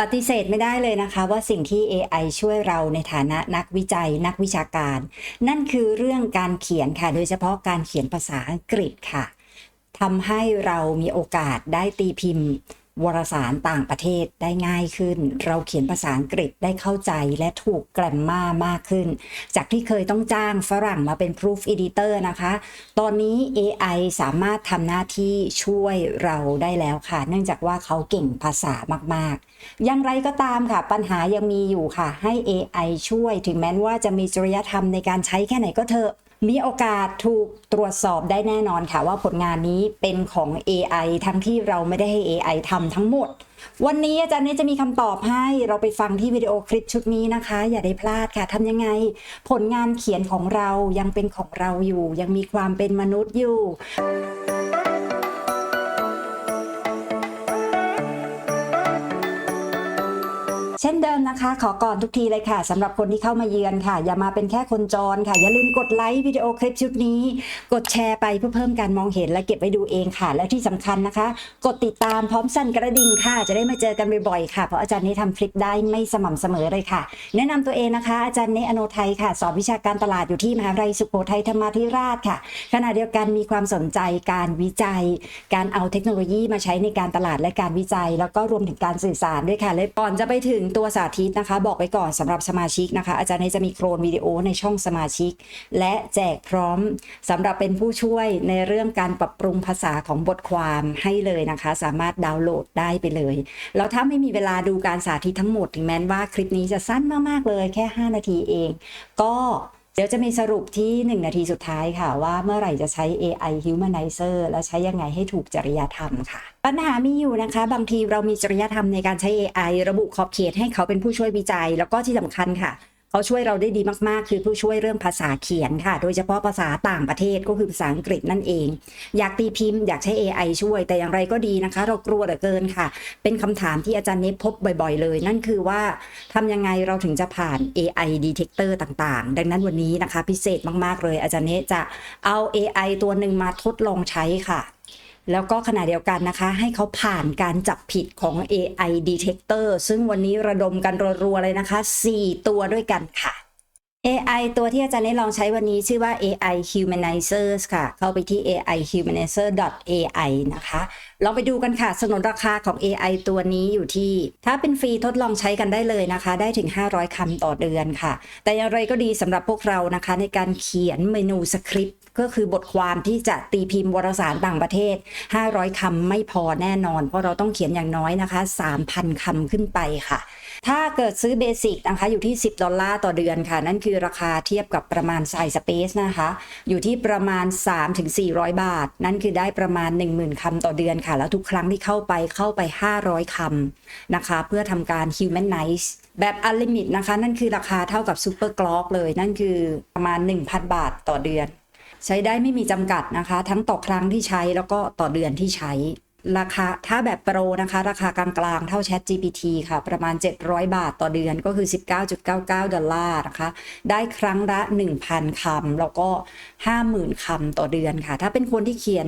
ปฏิเสธไม่ได้เลยนะคะว่าสิ่งที่ AI ช่วยเราในฐานะนักวิจัยนักวิชาการ นั่นคือเรื่องการเขียนค่ะ โดยเฉพาะการเขียนภาษาอังกฤษค่ะทำให้เรามีโอกาสได้ตีพิมพ์ วารสารต่างประเทศได้ง่ายขึ้น เราเขียนภาษาอังกฤษได้เข้าใจและถูกแกรมมามากขึ้น จากที่เคยต้องจ้างฝรั่งมาเป็น proof editor นะคะ ตอนนี้ AI สามารถทำหน้าที่ช่วยเราได้แล้วค่ะ เนื่องจากว่าเขาเก่งภาษามากๆ อย่างไรก็ตามค่ะ ปัญหายังมีอยู่ค่ะ ให้ AI ช่วยถึงแม้ว่าจะมีจริยธรรมในการใช้แค่ไหนก็เถอะ มีโอกาสถูกตรวจสอบได้แน่นอนค่ะว่าผลงานนี้เป็นของ AI ทั้งที่เราไม่ได้ให้ AI ทำทั้งหมด วันนี้อาจารย์เนจะมีคำตอบให้เราไปฟังที่วิดีโอคลิปชุดนี้นะคะ อย่าได้พลาดค่ะทำยังไง ผลงานเขียนของเรายังเป็นของเราอยู่ ยังมีความเป็นมนุษย์อยู่ เช่นเดิมนะคะ ขอก่อนทุกทีเลยค่ะสำหรับคนที่เข้ามาเยือนค่ะ อย่ามาเป็นแค่คนจรค่ะ อย่าลืมกดไลค์วิดีโอคลิปชุดนี้ กดแชร์ไปเพื่อเพิ่มการมองเห็นและเก็บไว้ดูเองค่ะ และที่สำคัญนะคะ กดติดตามพร้อมสั่นกระดิ่งค่ะ จะได้มาเจอกันบ่อยๆค่ะเพราะอาจารย์นี้ทำคลิปได้ไม่สม่ำเสมอเลยค่ะ แนะนำตัวเองนะคะ อาจารย์เนอโนไทยค่ะ สอนวิชาการตลาดอยู่ที่มหาวิทยาลัยสุโขทัยธรรมาธิราชค่ะขณะเดียวกันมีความสนใจการวิจัย การเอาเทคโนโลยีมาใช้ในการตลาดและการวิจัย แล้วก็รวมถึงการสื่อสารด้วยค่ะเลยก่อนจะไปถึงตัวสาธิตนะคะ บอกไว้ก่อนสำหรับสมาชิกนะคะ อาจารย์เนจะมีโครนวิดีโอในช่องสมาชิก และแจกพร้อมสำหรับเป็นผู้ช่วยในเรื่องการปรับปรุงภาษาของบทความให้เลยนะคะ สามารถดาวน์โหลดได้ไปเลย แล้วถ้าไม่มีเวลาดูการสาธิตทั้งหมดถึงแม้ว่าคลิปนี้จะสั้นมากๆเลยแค่ 5 นาทีเอง ก็เดี๋ยวจะมีสรุปที่ 1 นาทีสุดท้ายค่ะ ว่าเมื่อไหร่จะใช้ AI Humanizer แล้วใช้ยังไงให้ถูกจริยธรรมค่ะ ปัญหามีอยู่นะคะ บางทีเรามีจริยธรรมในการใช้ AI ระบุขอบเขตให้เขาเป็นผู้ช่วยวิจัย แล้วก็ที่สำคัญค่ะ เขาช่วยเราได้ดีมากๆ คือผู้ช่วยเรื่องภาษาเขียนค่ะ โดยเฉพาะภาษาต่างประเทศก็คือภาษาอังกฤษนั่นเอง อยากตีพิมพ์อยากใช้ AI ช่วยแต่อย่างไรก็ดีนะคะ เรากลัวเหลือเกินค่ะ เป็นคำถามที่อาจารย์เนบพบบ่อยๆ เลย นั่นคือว่าทำยังไงเราถึงจะผ่าน AI detector ต่างๆ ดังนั้นวันนี้นะคะ พิเศษมากๆเลย อาจารย์เนจะเอา AI ตัวหนึ่งมาทดลองใช้ค่ะ แล้วก็ขณะเดียวกันนะคะ ให้เขาผ่านการจับผิดของ AI detector ซึ่งวันนี้ระดมกันรัวๆเลยนะคะ 4 ตัวด้วยกันค่ะ AI ตัวที่อาจารย์ได้ลองใช้วันนี้ชื่อว่า AI Humanizers ค่ะ เข้าไปที่ AI Humanizer AI นะคะ ลองไปดูกันค่ะ สนนราคาของ AI ตัวนี้อยู่ที่ ถ้าเป็นฟรีทดลองใช้กันได้เลยนะคะ ได้ถึง 500คำต่อเดือนค่ะ แต่อย่างไรก็ดีสำหรับพวกเรานะคะ ในการเขียนเมนูสคริปต์ ก็คือบทความที่จะตีพิมพ์วารสารต่างประเทศ 500คำไม่พอแน่นอน เพราะเราต้องเขียนอย่างน้อยนะคะ 3,000คำขึ้นไปค่ะ ถ้าเกิดซื้อเบสิกนะคะอยู่ที่ 10 ดอลลาร์ต่อเดือนค่ะ นั่นคือราคาเทียบกับประมาณไซส์สเปซนะคะ อยู่ที่ประมาณ 3-400 บาท นั่นคือได้ประมาณ 10,000คำต่อเดือนค่ะ แล้วทุกครั้งที่เข้าไปเข้าไป 500คำนะคะ เพื่อทำการ humanize แบบ unlimit นะคะ นั่นคือราคาเท่ากับ super clock เลย นั่นคือประมาณ 1,000 บาทต่อเดือน ใช้ได้ไม่มีจำกัดนะคะ ทั้งต่อครั้งที่ใช้แล้วก็ต่อเดือนที่ใช้ ราคาถ้าแบบโปรนะคะ ราคากลางๆ เท่า Chat GPT ค่ะ ประมาณ 700 บาทต่อเดือนก็คือ 19.99 ดอลลาร์นะคะ ได้ครั้งละ 1,000 คำ แล้วก็ 50,000 คำต่อเดือนค่ะ ถ้าเป็นคนที่เขียน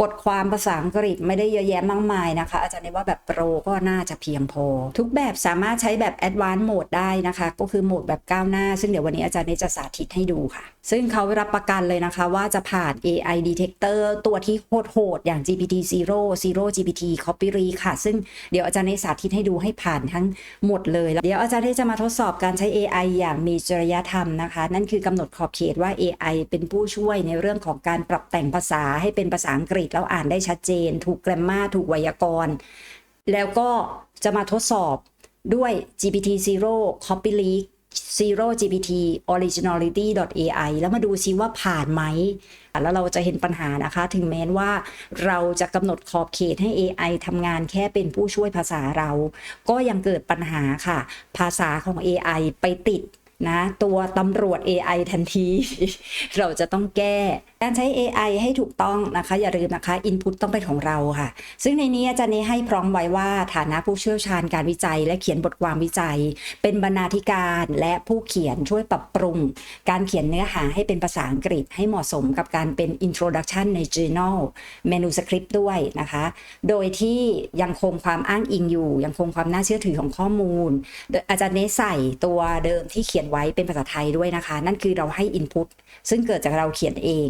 บทความภาษาอังกฤษไม่ได้เยอะแยะมากมายนะคะ อาจารย์นว่าแบบโปรก็น่าจะเพียงพอ ทุกแบบสามารถใช้แบบ Advanced Mode ได้นะคะ ก็คือโหมดแบบก้าวหน้า ซึ่งเดี๋ยววันนี้อาจารย์นจะสาธิตให้ดูค่ะ ซึ่งเขารับประกันเลยนะคะ ว่าจะผ่าน AI detector ตัวที่โหดๆอย่าง GPT 0 Zero GPT Copy r e ค่ะ ซึ่งเดี๋ยวอาจารย์เนสาธิตให้ดูให้ผ่านทั้งหมดเลยแล้วเดี๋ยวอาจารย์เนจะมาทดสอบการใช้ AI อย่างมีจริยธรรมนะคะ นั่นคือกำหนดขอบเขตว่า AI เป็นผู้ช่วยในเรื่องของการปรับแต่งภาษาให้เป็นภาษาอังกฤษแล้วอ่านได้ชัดเจน ถูกแกรมมาถูกไวยากรณ์ แล้วก็จะมาทดสอบด้วย GPT 0 Copy Leak Zero GPT Originality AI แล้วมาดูซิว่าผ่านไหม แล้วเราจะเห็นปัญหานะคะ ถึงแม้ว่าเราจะกำหนดขอบเขตให้ AI ทำงานแค่เป็นผู้ช่วยภาษาเรา ก็ยังเกิดปัญหาค่ะ ภาษาของ AI ไปติดนะ ตัวตำรวจ AI ทันที เราจะต้องแก้ การใช้ AI ให้ถูกต้องนะคะ อย่าลืมนะคะ Input ต้องเป็นของเราค่ะ ซึ่งในนี้อาจารย์เนให้พร้อมไว้ว่าฐานะผู้เชี่ยวชาญการวิจัย และเขียนบทความวิจัย เป็นบรรณาธิการและผู้เขียนช่วยปรับปรุง การเขียนเนื้อหาให้เป็นภาษาอังกฤษให้เหมาะสมกับการเป็น introduction ใน journal manuscript ด้วยนะคะ โดยที่ยังคงความอ้างอิงอยู่ ยังคงความน่าเชื่อถือของข้อมูล อาจารย์เนใส่ตัวเดิมที่เขียนไว้เป็นภาษาไทยด้วยนะคะ นั่นคือเราให้ input ซึ่งเกิดจากเราเขียนเอง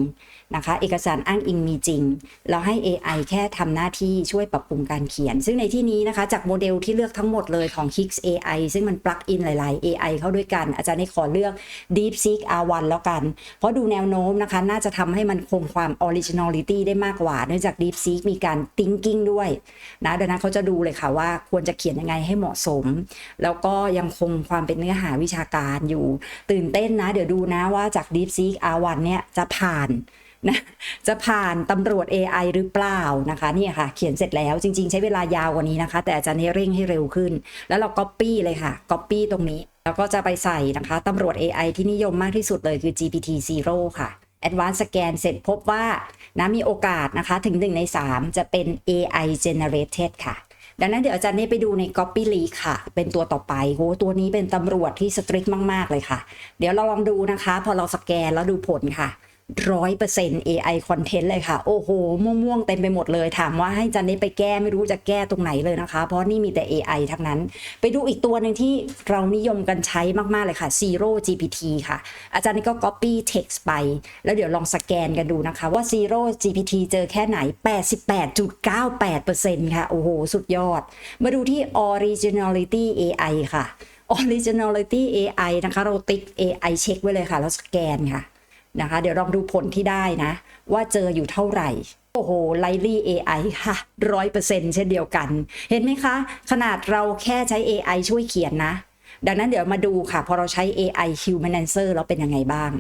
นะคะ เอกสารอ้างอิงมีจริง เราให้ AI แค่ทำหน้าที่ช่วยปรับปรุงการเขียน ซึ่งในที่นี้นะคะ จากโมเดลที่เลือกทั้งหมดเลยของ Higgs AI ซึ่งมันปลักอินหลาย ๆ AI เข้าด้วยกัน อาจารย์ได้ขอเลือก DeepSeek R1 แล้วกัน เพราะดูแนวโน้มนะคะ น่าจะทำให้มันคงความ originality ได้มากกว่า เนื่องจาก DeepSeek มีการ thinking ด้วยนะดังนั้นเขาจะดูเลยค่ะว่าควรจะเขียนยังไงให้เหมาะสม แล้วก็ยังคงความเป็นเนื้อหาวิชาการอยู่ ตื่นเต้นนะ เดี๋ยวดูนะว่าจาก DeepSeek R1 เนี่ยจะผ่าน นะจะผ่านตำรวจ AI หรือเปล่านะคะนี่ค่ะ เขียนเสร็จแล้วจริง ๆ ใช้เวลายาวกว่านี้นะคะ แต่อาจารย์ให้เร่งให้เร็วขึ้น แล้วเรา Copy เลยค่ะ Copy ตรงนี้ แล้วก็จะไปใส่นะคะตำรวจ AI ที่นิยมมากที่สุดเลยคือ GPT 0ค่ะ Advanced Scan เสร็จพบว่านะมีโอกาสนะคะถึง 1 ใน 3 จะเป็น AI generated ค่ะ ดังนั้นเดี๋ยวอาจารย์นี่ไปดูใน Copy Leak ค่ะ เป็นตัวต่อไปโหตัวนี้เป็นตำรวจที่สตริกมาก ๆ เลยค่ะ เดี๋ยวเราลองดูนะคะ พอเราสแกนแล้วดูผลค่ะ ร้อยเปอร์เซ็นต์ AI content เลยค่ะ โอ้โห ม่วงๆ เต็มไปหมดเลย ถามว่าให้จันนี่ไปแก้ไม่รู้จะแก้ตรงไหนเลยนะคะ เพราะนี่มีแต่ AI ทั้งนั้น ไปดูอีกตัวหนึ่งที่เรานิยมกันใช้มากๆเลยค่ะ Zero GPT ค่ะ อาจารย์นี่ก็ copy text ไป แล้วเดี๋ยวลองสแกนกันดูนะคะว่า Zero GPT เจอแค่ไหน 88.98%ค่ะ โอ้โห สุดยอด มาดูที่ Originality AI ค่ะ Originality AI นะคะ เราติ๊ก AI เช็คไว้เลยค่ะ แล้วสแกนค่ะ นะคะ เดี๋ยวลองดูผลที่ได้นะ ว่าเจออยู่เท่าไหร่ โอ้โหไลลี่ AI ค่ะร้อยเปอร์เซ็นเช่นเดียวกัน เห็นไหมคะ ขนาดเราแค่ใช้ AI ช่วยเขียนนะ ดังนั้นเดี๋ยวมาดูค่ะ พอเราใช้ AI Humanizer แล้วเป็นยังไงบ้าง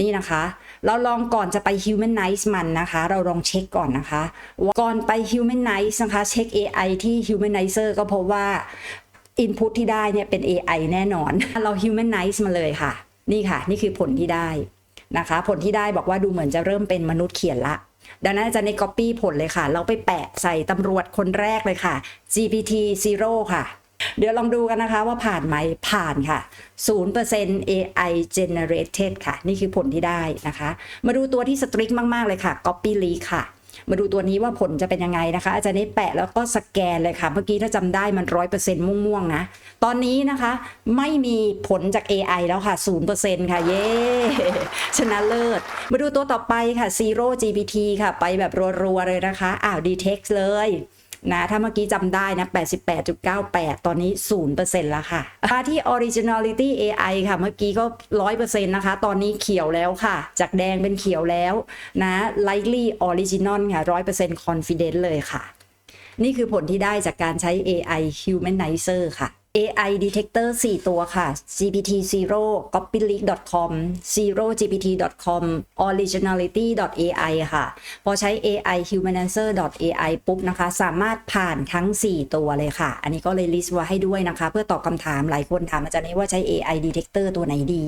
นี่นะคะ เราลองก่อนจะไป Humanize มันนะคะ เราลองเช็คก่อนนะคะ ก่อนไป Humanize นะคะ เช็ค AI ที่ Humanizer ก็พบว่า Input ที่ได้เนี่ยเป็น AI แน่นอน เรา Humanize มาเลยค่ะ นี่ค่ะ นี่คือผลที่ได้ นะคะ ผลที่ได้บอกว่าดูเหมือนจะเริ่มเป็นมนุษย์เขียนละดังนั้นอาจารย์ใน copy ผลเลยค่ะ เราไปแปะใส่ตำรวจคนแรกเลยค่ะ GPT 0 ค่ะ เดี๋ยวลองดูกันนะคะว่าผ่านไหมผ่านค่ะ 0% AI generated ค่ะ นี่คือผลที่ได้นะคะ มาดูตัวที่สตริกมาก ๆ เลยค่ะ copy leak ค่ะ มาดูตัวนี้ว่าผลจะเป็นยังไงนะคะ อาจารย์ได้แปะแล้วก็สแกนเลยค่ะ เมื่อกี้ถ้าจำได้มันร้อยเปอร์เซ็นต์ม่วงๆนะ ตอนนี้นะคะไม่มีผลจาก AI แล้วค่ะศูนย์เปอร์เซ็นต์ค่ะ เย้ชนะเลิศ มาดูตัวต่อไปค่ะ Zero GPT ค่ะ ไปแบบรัวๆเลยนะคะอ้าว Detect เลย นะถ้าเมื่อกี้จำได้นะ 88.98 ตอนนี้ 0%แล้วค่ะ มาที่ Originality AI ค่ะ เมื่อกี้ก็ 100%นะคะ ตอนนี้เขียวแล้วค่ะ จากแดงเป็นเขียวแล้วนะ Likely Original ค่ะ 100% Confident เลยค่ะ นี่คือผลที่ได้จากการใช้ AI Humanizer ค่ะ AI Detector 4 ตัวค่ะ GPT 0 copyleak.com zero gpt.com originality.ai ค่ะ พอใช้ AI humanizer.ai ปุ๊บนะคะ สามารถผ่านทั้ง 4 ตัวเลยค่ะ อันนี้ก็เลยลิสต์ไว้ให้ด้วยนะคะ เพื่อตอบคำถามหลายคนถามอาจารย์นี้ว่าใช้ AI Detector ตัวไหนดี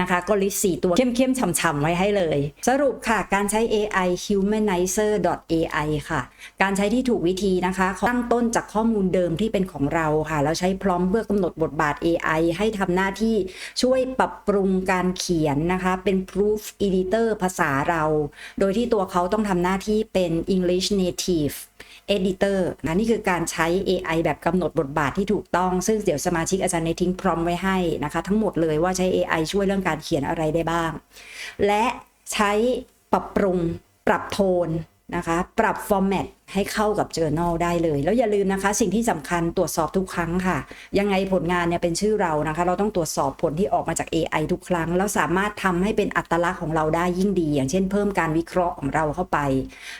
นะคะ ก็ลิสต์4ตัวเข้มๆฉ่ำๆไว้ให้เลย สรุปค่ะ การใช้ AI humanizer.ai ค่ะ การใช้ที่ถูกวิธีนะคะตั้งต้นจากข้อมูลเดิมที่เป็นของเราค่ะ แล้วใช้พร้อมเพื่อกำหนดบทบาท AI ให้ทำหน้าที่ช่วยปรับปรุงการเขียนนะคะ เป็น proof editor ภาษาเรา โดยที่ตัวเขาต้องทำหน้าที่เป็น English native editor นะนี่คือการใช้ AI แบบกำหนดบทบาทที่ถูกต้อง ซึ่งเดี๋ยวสมาชิกอาจารย์ในทิ้งพร้อมไว้ให้นะคะ ทั้งหมดเลยว่าใช้ AI ช่วยเรื่องการเขียนอะไรได้บ้าง และใช้ปรับปรุงปรับโทน นะคะ ปรับฟอร์แมตให้เข้ากับ journal ได้เลย แล้วอย่าลืมนะคะ สิ่งที่สำคัญตรวจสอบทุกครั้งค่ะ ยังไงผลงานเนี่ยเป็นชื่อเรานะคะ เราต้องตรวจสอบผลที่ออกมาจาก AI ทุกครั้ง แล้วสามารถทำให้เป็นอัตลักษณ์ของเราได้ยิ่งดี อย่างเช่นเพิ่มการวิเคราะห์ของเราเข้าไป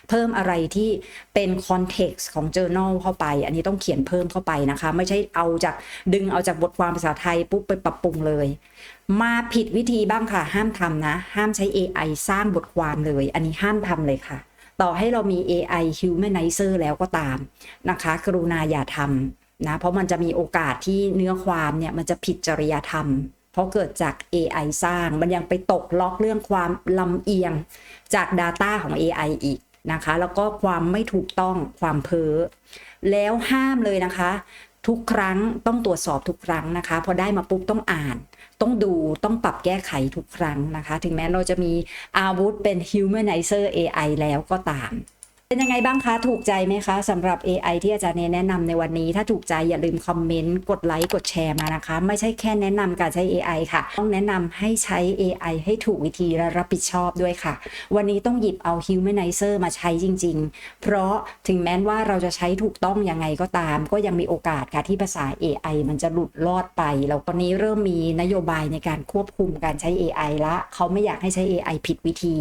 เพิ่มอะไรที่เป็น context ของ journal เข้าไป อันนี้ต้องเขียนเพิ่มเข้าไปนะคะ ไม่ใช่เอาจากดึงเอาจากบทความภาษาไทยปุ๊บไปปรับปรุงเลย มาผิดวิธีบ้างค่ะ ห้ามทำนะ ห้ามใช้ AI สร้างบทความเลย อันนี้ห้ามทำเลยค่ะ ต่อให้เรามี AI Humanizer แล้วก็ตามนะคะ กรุณาอย่าทำนะเพราะมันจะมีโอกาสที่เนื้อความเนี่ยมันจะผิดจริยธรรม เพราะเกิดจาก AI สร้างมันยังไปตกล็อกเรื่องความลำเอียงจาก Data ของ AI อีกนะคะ แล้วก็ความไม่ถูกต้องความเพ้อแล้วห้ามเลยนะคะ ทุกครั้งต้องตรวจสอบทุกครั้งนะคะ พอได้มาปุ๊บต้องอ่าน ต้องดูต้องปรับแก้ไขทุกครั้งนะคะ ถึงแม้เราจะมีอาวุธเป็น humanizer AI แล้วก็ตาม เป็นยังไงบ้างคะ ถูกใจไหมคะสำหรับ AI ที่อาจารย์เนแนะนำในวันนี้ ถ้าถูกใจอย่าลืมคอมเมนต์ กดไลค์ กดแชร์มานะคะ ไม่ใช่แค่แนะนำการใช้ AI ค่ะ ต้องแนะนำให้ใช้ AI ให้ถูกวิธีและรับผิดชอบด้วยค่ะ วันนี้ต้องหยิบเอา humanizer มาใช้จริง ๆ เพราะถึงแม้ว่าเราจะใช้ถูกต้องยังไงก็ตาม ก็ยังมีโอกาสค่ะที่ภาษา AI มันจะหลุดรอดไปแล้วตอนนี้เริ่มมีนโยบายในการควบคุมการใช้ AI ละเขาไม่อยากให้ใช้ AI ผิดวิธี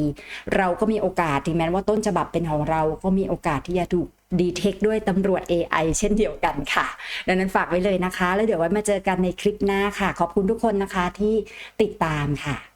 เราก็มีโอกาสถึงแม้ว่าต้นฉบับเป็นของเราก็มีโอกาสที่จะถูกดีเทคด้วยตำรวจ AI เช่นเดียวกันค่ะ ดังนั้นฝากไว้เลยนะคะ แล้วเดี๋ยวไว้มาเจอกันในคลิปหน้าค่ะ ขอบคุณทุกคนนะคะที่ติดตามค่ะ